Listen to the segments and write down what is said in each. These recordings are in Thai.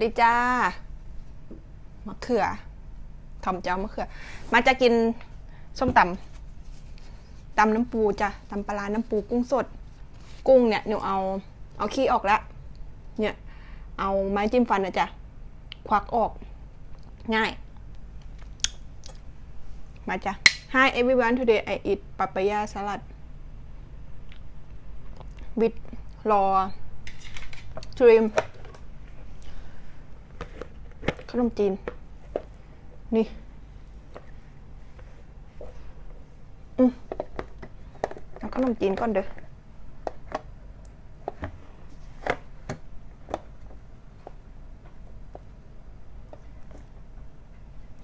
ดีจ้ามะเขือทอมเจ้ามะเขือ มาจะกินส้มตำตำน้ำปูจ้ะตำปลาร้าน้ำปูกุ้งสด กุ้งเนี่ยหนูเอา เอาขี้ออกแล้วเนี่ย เอาไม้จิ้มฟันนะจ๊ะควักออก ง่าย มาจ้ะ Hi everyone today I eat papaya salad with raw shrimp ขนมจีน นี่ อืมเอาขนมจีนก่อนเด้อ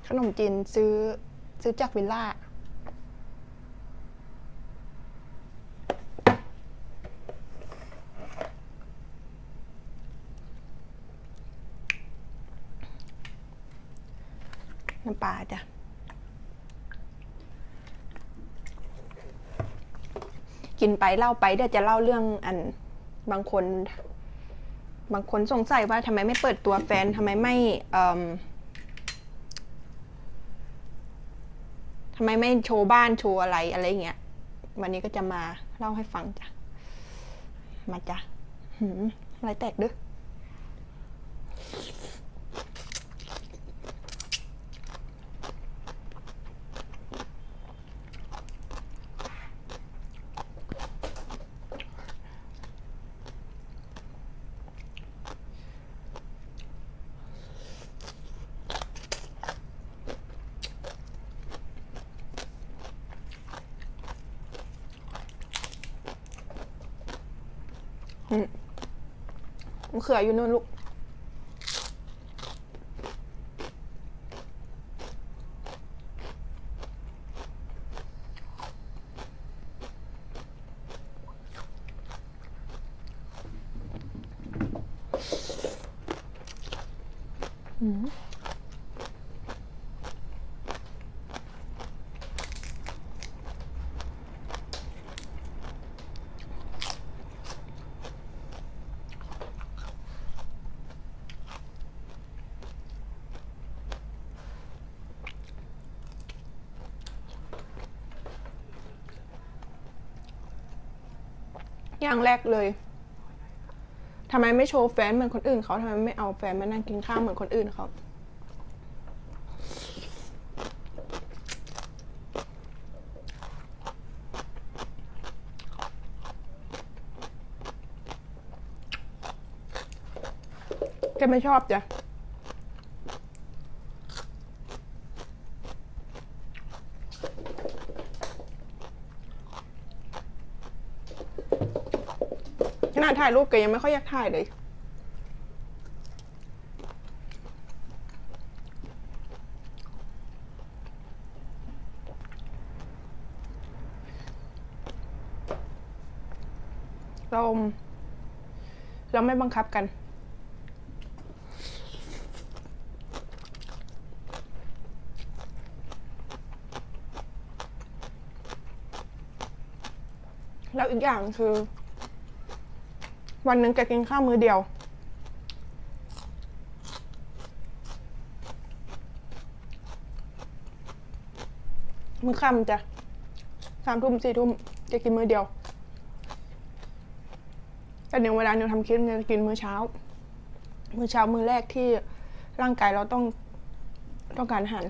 ขนมจีนซื้อซื้อจากวิลล่าำปลาจ้ะกินไปเล่าไปเดี๋ยวจะเล่าเรื่องอันบางคน บางคนสงสัยว่าทำไมไม่เปิดตัวแฟนทำไมไม่ทำไมไม่โชว์บ้านโชว์อะไรอะไรเงี้ย วันนี้ก็จะมาเล่าให้ฟังจ้ะ มาจ้ะหืมอะไรแตกดึก มะ เขืออยู่นู่นลูก อืม อย่างแรกเลยทำไมไม่โชว์แฟนเหมือนคนอื่นเขาทำไมไม่เอาแฟนมานั่งกินข้าวเหมือนคนอื่นเขาแกไม่ชอบจ้ะาดถ่ายรูปแกยังไม่ค่อยอยากถ่ายเลย เราเราไม่บังคับกันแล้วอีกอย่างคือ วันหนึ่งแกกินข้าวมื้อเดียว มื้อค่ำจ้ะสามทุ่มสี่ทุ่มแกกินมื้อเดียว แต่หนึ่งเวลาหนูทำคลิปเนี่ยจะกินมื้อเช้า มื้อเช้ามื้อแรกที่ร่างกายเราต้องต้องการอาหาร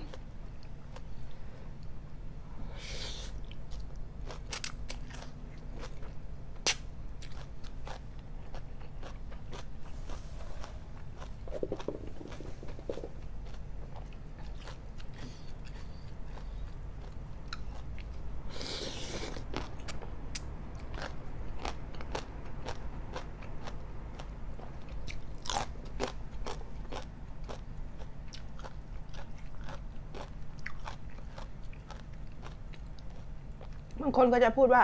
างคนก็จะพูดว่า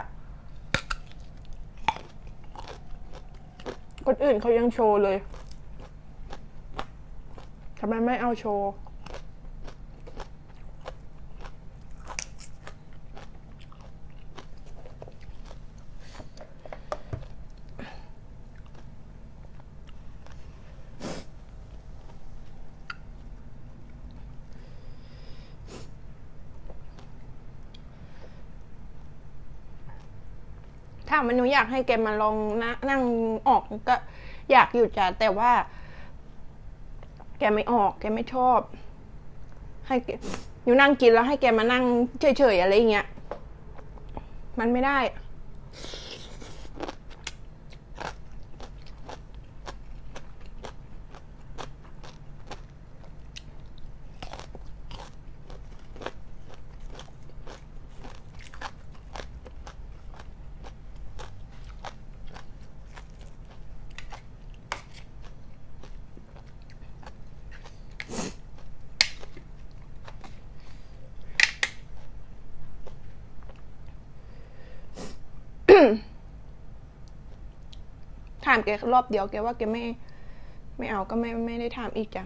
คนอื่นเขายังโชว์เลยทำไมไม่เอาโชว์ ถามว่าหนูอยากให้แกมาลองนะนั่งออกก็อยากหยุดจ้ะแต่ว่า แกไม่ออก แกไม่ชอบ ให้หนูนั่งกินแล้วให้แกมานั่งเฉยๆอะไรอย่างเงี้ยมันไม่ได้ ถามแกรอบเดียวแกว่าแกไม่ ไม่เอาก็ไม่ไม่ได้ถามอีกจ้ะ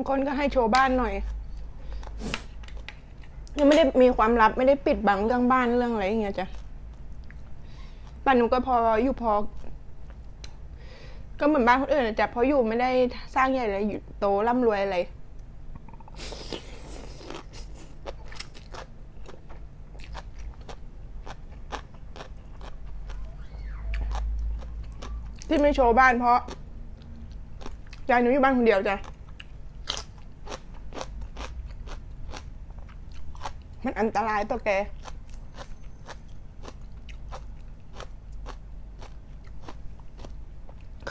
างคนก็ให้โชว์บ้านหน่อยยังไม่ได้มีความลับไม่ได้ปิดบังเรื่องบ้านเรื่องอะไรอย่างเงี้ยจ้ะบ้านหนูก็พออยู่พอ ก็เหมือนบ้านคนอื่นนะจ๊ะเพราะอยู่ไม่ได้สร้างใหญ่เลยอยู่โตร่ำรวยอะไรที่ไม่โชว์บ้านเพราะยายหนูอยู่บ้านคนเดียวจ้ะ มันอันตรายต่อแก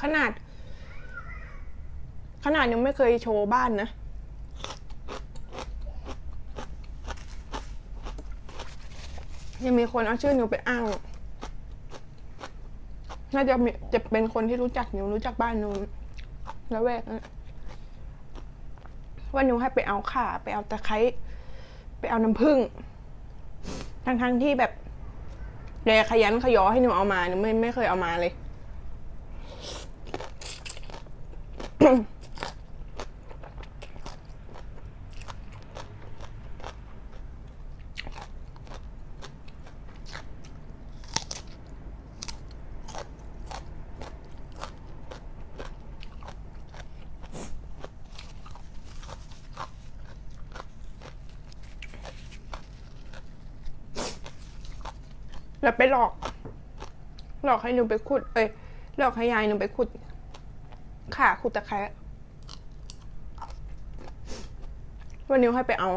ขนาด ขนาดยังไม่เคยโชว์บ้านนะยังมีคนเอาชื่อหนูไปอ้าง น่าจะมีจะเป็นคนที่รู้จักหนูรู้จักบ้านหนูแล้วแวกนั้นว่าหนูให้ไปเอาข่าไปเอาตะไคร้ ไปเอาน้ำผึ้งทั้งทั้งๆที่แบบแกขยันขยอให้หนูเอามาหนูไม่ไม่เคยเอามาเลย แล้วไปหลอก หลอกให้หนูไปขุด เอ้ยหลอกให้ยายหนูไปขุดขาขุดตะไคร้วันนี้ให้ไปเอา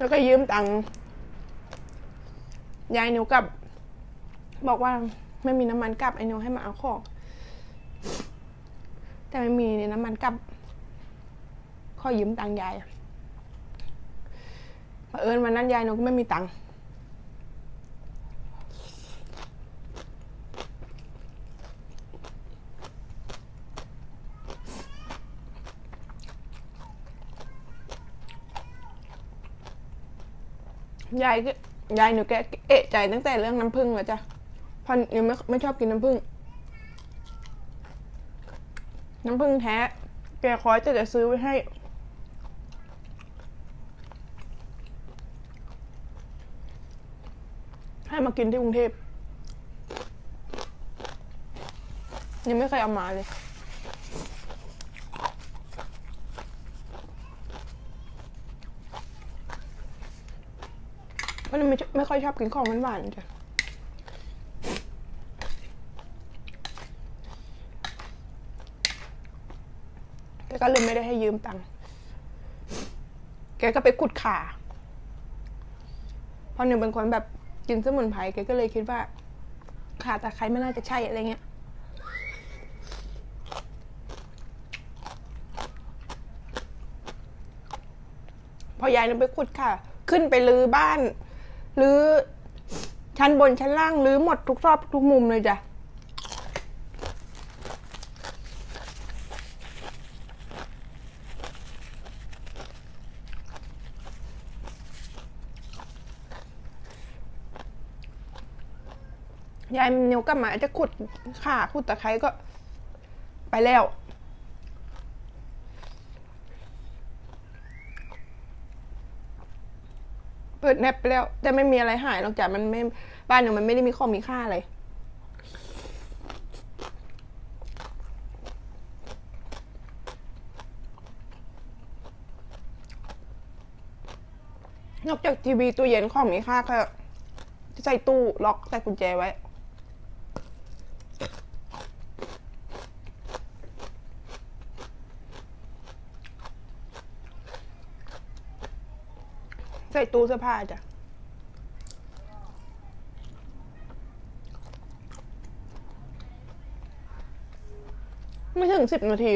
แล้วก็ยืมตังค์ยายหนูกลับ บอกว่าไม่มีน้ำมันกลับไอ้หนูให้มาเอาของ แต่ไม่มีน้ำมันกลับขอยืมตังค์ยายเผอิญวันนั้นยายหนูก็ไม่มีตังค์ ยายก็ยายหนูแกเอะใจตั้งแต่เรื่องน้ำผึ้งแล้วจ้ะเพราะยังไม่ไม่ชอบกินน้ำผึ้งน้ำผึ้งแท้ แกคอยจะจะซื้อไว้ให้ให้มากินที่กรุงเทพยังไม่เคยเอามาเลย เพราะมัน ไม่ไม่ค่อยชอบกินของหวานๆจ้ะแกก็เลยไม่ได้ให้ยืมตังค์ แกก็ไปขุดขาเพราะหนึ่งเป็นคนแบบกินสมุนไพรแกก็เลยคิดว่า ขาตะไคร้ไม่น่าจะใช่อะไรเงี้ย พอยายนึงไปขุดค่ะ ขึ้นไปรื้อบ้าน หรือชั้นบนชั้นล่างหรือหมดทุกซอกทุกมุมเลยจ้ะยายเนียวกลับมาจะขุดข่าขุดตะไคร้ก็ไปแล้ว เปิดแนบไปแล้ว แต่ไม่มีอะไรหายหรอกจ้ะมันไม่บ้านหนึ่งมันไม่ได้มีของมีค่าอะไรนอกจากทีวีตู้เย็นของมีค่าก็ใส่ตู้ล็อกใส่กุญแจไว้ ส่ตู้เสื้อผ้าจ้ะไม่ถึงสิบนาที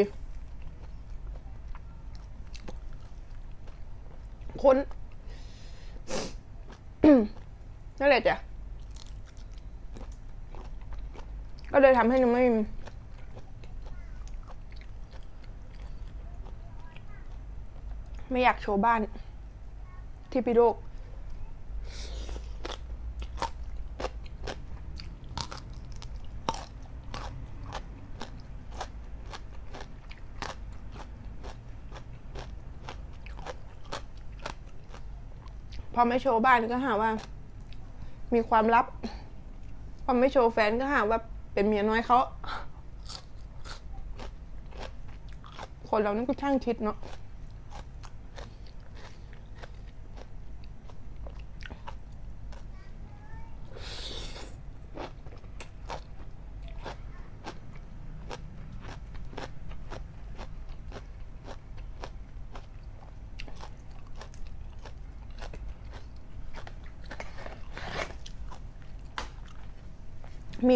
คนนั่นแหละจ้ะ ก็เลยทำให้หนูไม่ไม่อยากโชว์บ้าน ที่พี่โลกพอไม่โชว์บ้านก็หาว่า มีความลับ พอไม่โชว์แฟนก็หาว่าเป็นเมียน้อยเขา คนเรานั่ก็ช่างคิดเนาะ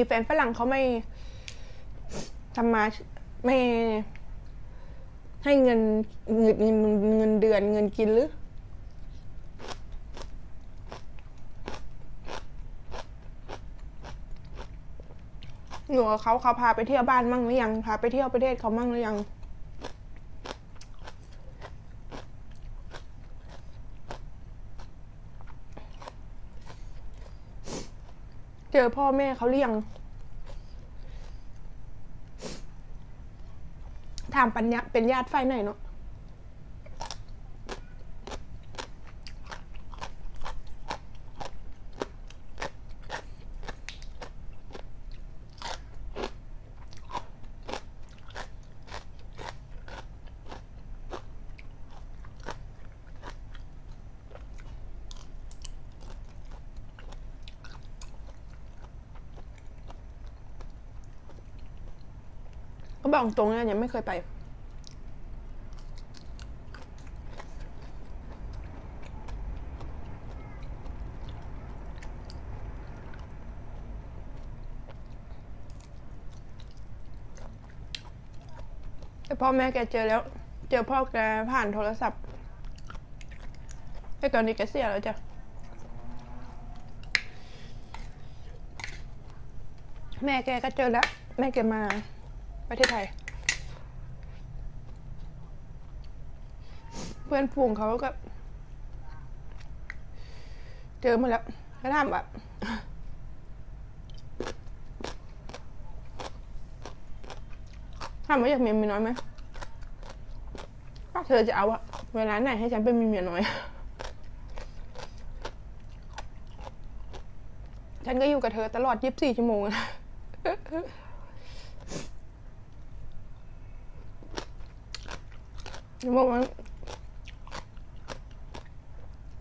แฟนฝรั่งเขาไม่ทำมาไม่ให้เงินเงินเงินเงินเดือนเงินกินหรือหนูกับเขาเขาพาไปเที่ยวบ้านมั่งหรือยัง พาไปเที่ยวประเทศเขามั่งหรือยังเจอพ่อแม่เขาหรือยัง ถามปัญญาเป็นญาติฝ่ายไหนเนาะ ก็บอกตรงๆนะยังไม่เคยไป แต่พ่อแม่แกเจอแล้ว เจอพ่อแกผ่านโทรศัพท์แต่ตอนนี้แกเสียแล้วจ้ะแม่แกก็เจอแล้ว แม่แกมา ประเทศไทย เพื่อนฝูงเขาก็ เจอมาแล้วก็ถามแบบถามว่าอยากมีเมียน้อยไหมถ้าเธอจะเอาอะเวลาไหนให้ฉันเป็นมีเมียน้อย ฉันก็อยู่กับเธอตลอด 24 ชั่วโมงอะ บอกว่า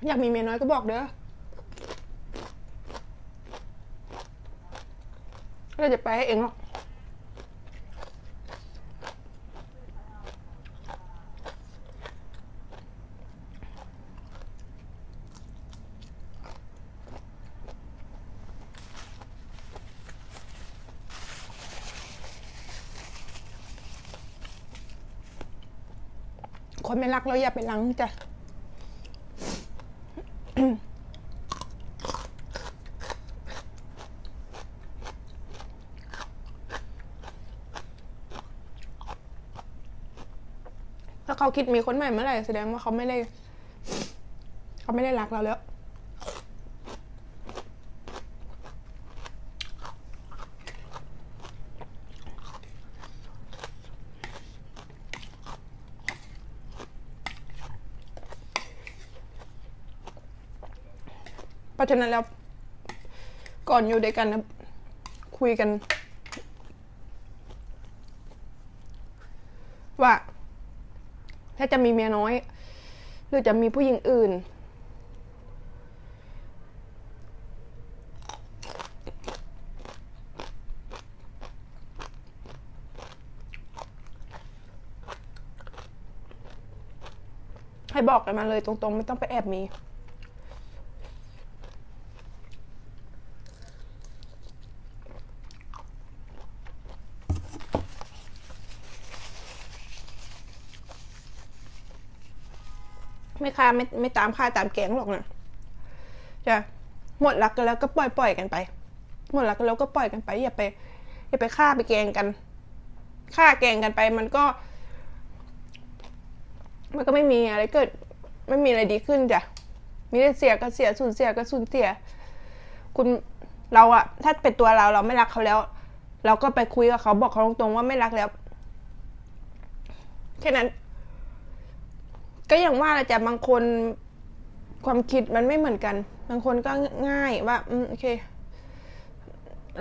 อยากมีเมียน้อยก็บอกเด้อเราจะไปให้เองหรอก คนไม่รักเราอย่าไปลังจ้ะถ้าเขาคิดมีคนใหม่เมื่อไหร่แสดงว่าเขาไม่ได้ เขาไม่ได้รักเราแล้วะฉะนั้นแล้วก่อนอยู่ด้วยกันนะคุยกัน ว่า ถ้าจะมีเมียน้อย หรือจะมีผู้หญิงอื่น ให้บอกกันมาเลยตรงๆ ไม่ต้องไปแอบมี ค่าไม่ไม่ตามค่าตามแกงหรอกนะจะหมดรักกันแล้วก็ปล่อยปล่อยกันไป หมดรักกันแล้วก็ปล่อยกันไป อย่าไป อย่าไปฆ่าไปแกงกันฆ่าแกงกันไป มันก็ มันก็ไม่มีอะไรเกิด ไม่มีอะไรดีขึ้นจ้ะมีแต่เสียก็เสียสูญเสียก็สูญเสีย คุณเราอะถ้าเป็นตัวเราเราไม่รักเขาแล้ว เราก็ไปคุยกับเขาบอกเขาตรงๆว่าไม่รักแล้วแค่นั้น ก็อย่างว่าแหละจ้ะบางคนความคิดมันไม่เหมือนกัน บางคนก็ง่ายว่าอืมโอเค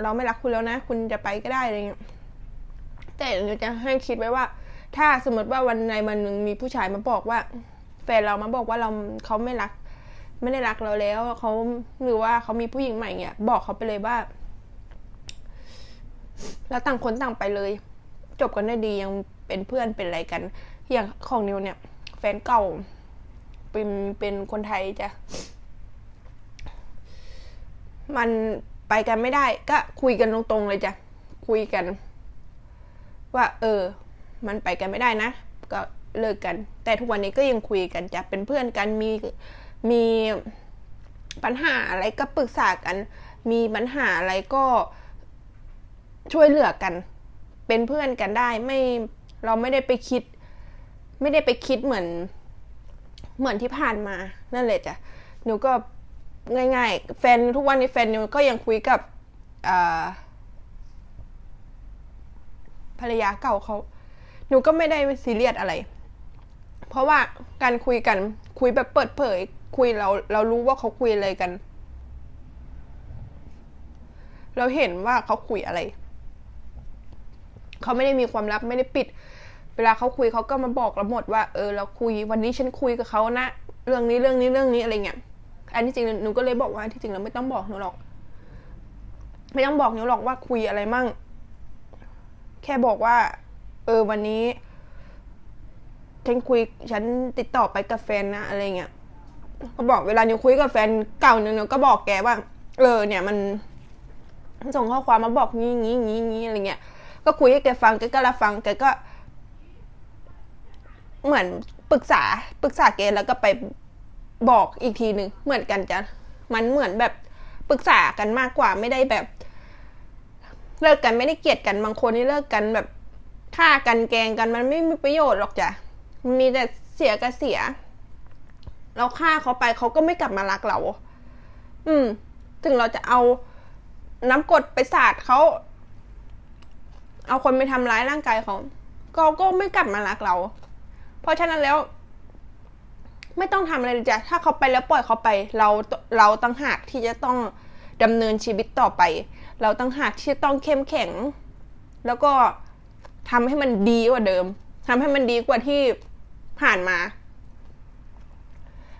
เราไม่รักคุณแล้วนะ คุณจะไปก็ได้อะไรเงี้ยแต่เราจะให้คิดไว้ว่า ถ้าสมมติว่าวันในวันหนึ่งมีผู้ชายมาบอกว่า แฟนเรามาบอกว่าเราเขาไม่รัก ไม่ได้รักเราแล้วเขาหรือว่าเขามีผู้หญิงใหม่เงี้ย บอกเขาไปเลยว่าแล้วต่างคนต่างไปเลย จบกันได้ดียังเป็นเพื่อนเป็นอะไรกัน อย่างของนิวเนี่ย แฟนเก่า เป็นเป็นคนไทยจ้ะมันไปกันไม่ได้ ก็คุยกันตรงๆเลยจ้ะคุยกัน ว่า เออ มันไปกันไม่ได้นะ ก็เลิกกัน แต่ทุกวันนี้ก็ยังคุยกันจ้ะเป็นเพื่อนกันมีมีปัญหาอะไรก็ปรึกษากัน มีปัญหาอะไรก็ช่วยเหลือกัน เป็นเพื่อนกันได้ไม่เราไม่ได้ไปคิด ไม่ได้ไปคิดเหมือน เหมือนที่ผ่านมา นั่นแหละจ้ะหนูก็ง่าย ๆ แฟนทุกวันนี้แฟนหนูก็ยังคุยกับภรรยาเก่าเขาหนูก็ไม่ได้ซีเรียสอะไร เพราะว่าการคุยกันคุยแบบเปิดเผย คุยเราเรารู้ว่าเขาคุยอะไรกัน เราเห็นว่าเขาคุยอะไร เขาไม่ได้มีความลับไม่ได้ปิด เวลาเขาคุยเขาก็มาบอกเราหมดว่าเออเราคุยวันนี้ฉันคุยกับเขานะ เรื่องนี้เรื่องนี้เรื่องนี้อะไรเงี้ยอันที่จริงหนูก็เลยบอกว่าที่จริงเราไม่ต้องบอกหนูหรอก ไม่ต้องบอกหนูหรอกว่าคุยอะไรมั่ง แค่บอกว่า เออวันนี้ ฉันคุยฉันติดต่อไปกับแฟนนะอะไรเงี้ยก็บอกเวลาหนูคุยกับแฟนเก่าหนูก็บอกแกว่า เออ เนี่ยมันส่งข้อความมาบอกงี้งี้งี้งี้อะไรเงี้ย ก็คุยให้แกฟังแกก็รับฟังแกก็ เหมือนปรึกษาปรึกษาแกแล้วก็ไปบอกอีกทีหนึ่งเหมือนกันจ้ะมันเหมือนแบบปรึกษากันมากกว่าไม่ได้แบบ เลิกกันไม่ได้เกลียดกันบางคนนี่เลิกกันแบบฆ่ากันแกงกันมันไม่มีประโยชน์หรอกจ้ะมีแต่เสียกับเสีย เราฆ่าเขาไปเขาก็ไม่กลับมารักเรา อืม ถึงเราจะเอาน้ำกรดไปสาดเขา เอาคนไปทำร้ายร่างกายเขาเขาก็ไม่กลับมารักเรา เพราะฉะนั้นแล้วไม่ต้องทำอะไรเลยจ้ะถ้าเขาไปแล้วปล่อยเขาไป เราเราต้องหากที่จะต้องดำเนินชีวิตต่อไป เราต้องหากที่ต้องเข้มแข็ง แล้วก็ทำให้มันดีกว่าเดิม ทำให้มันดีกว่าที่ผ่านมา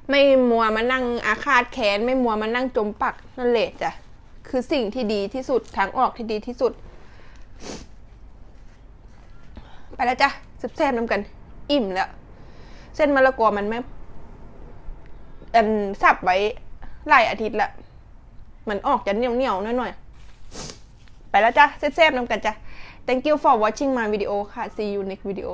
ไม่มัวมานั่งอาฆาตแค้น ไม่มัวมานั่งจมปักนั่นแหละจ้ะคือสิ่งที่ดีที่สุดทางออกที่ดีที่สุด ไปแล้วจ้ะสิบแซมน้ำกัน อิ่มแล้ว เส้นมะละกอมันไม่อันสับไว้หลายอาทิตย์ละมันออกจะเหนียวๆหน่อยๆ ไปแล้วจ้ะแซ่บๆน้ำกันจ้ะ thank you for watching my video ค่ะ see you next video